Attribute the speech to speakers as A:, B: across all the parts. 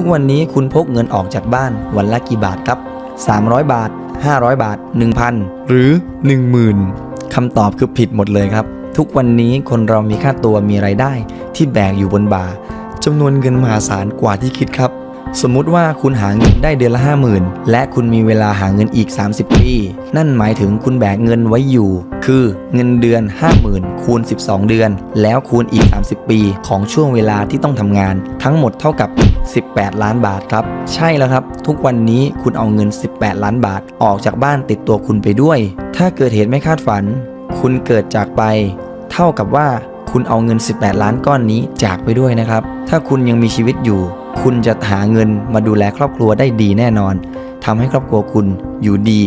A: ทุกวันนี้คุณพกเงินออกจากบ้านวันละกี่บาทครับ 300 บาท 500 บาท 1,000 หรือ 10,000คำตอบคือผิดหมดเลยครับ ทุกวันนี้คนเรามีค่าตัวมีไรายได้ที่แบกอยู่บนบ่าจำนวนเงินมหาศาลกว่าที่คิดครับ สมมุติว่าคุณหาเงินได้เดือนละ 50,000 และคุณมีเวลาหาเงินอีก 30 ปี นั่นหมายถึงคุณแบกเงินไว้อยู่ คือเงินเดือน 50,000 คูณ 12 เดือน แล้วคูณอีก 30 ปีของช่วงเวลาที่ต้องทำงาน ทั้งหมดเท่ากับ 18 ล้านบาทครับ ใช่แล้วครับ ทุกวันนี้คุณเอาเงิน 18 ล้านบาทออกจากบ้านติดตัวคุณไปด้วย ถ้าเกิดเหตุไม่คาดฝัน คุณเกิดจากไป เท่ากับว่าคุณเอาเงิน 18 ล้านก้อนนี้จากไปด้วยนะครับ ถ้าคุณยังมีชีวิตอยู่ คุณจะหาเงินมาดูแลครอบครัวได้ดีแน่นอนทำให้ครอบครัวคุณอยู่ดี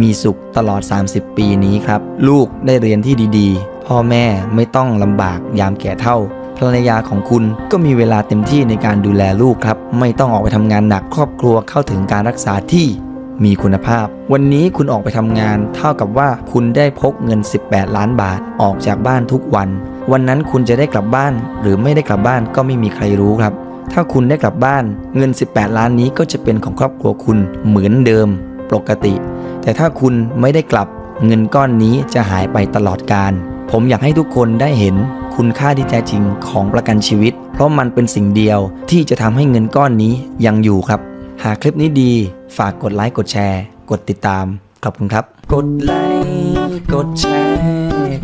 A: มีสุขตลอด 30 ปีนี้ครับ ลูกได้เรียนที่ดีๆ พ่อแม่ไม่ต้องลำบากยามแก่เท่าภรรยาของคุณก็มีเวลาเต็มที่ในการดูแลลูกครับ ไม่ต้องออกไปทำงานหนักครอบครัวเข้าถึงการรักษาที่มีคุณภาพ วันนี้คุณออกไปทำงาน เท่ากับว่าคุณได้พกเงิน 18 ล้านบาทออกจากบ้านทุกวัน วันนั้นคุณจะได้กลับบ้าน หรือไม่ได้กลับบ้านก็ไม่มีใครรู้ครับ ถ้าคุณได้กลับบ้านเงิน 18 ล้านนี้ก็จะเป็นของครอบครัวคุณเหมือนเดิมปกติ แต่ถ้าคุณไม่ได้กลับเงินก้อนนี้จะหายไปตลอดการ ผมอยากให้ทุกคนได้เห็นคุณค่าที่แท้จริงของประกันชีวิต เพราะมันเป็นสิ่งเดียวที่จะทำให้เงินก้อนนี้ยังอยู่ครับ หากคลิปนี้ดีฝากกดไลค์กดแชร์ กดติดตามขอบคุณครับ กดไลค์กดแชร์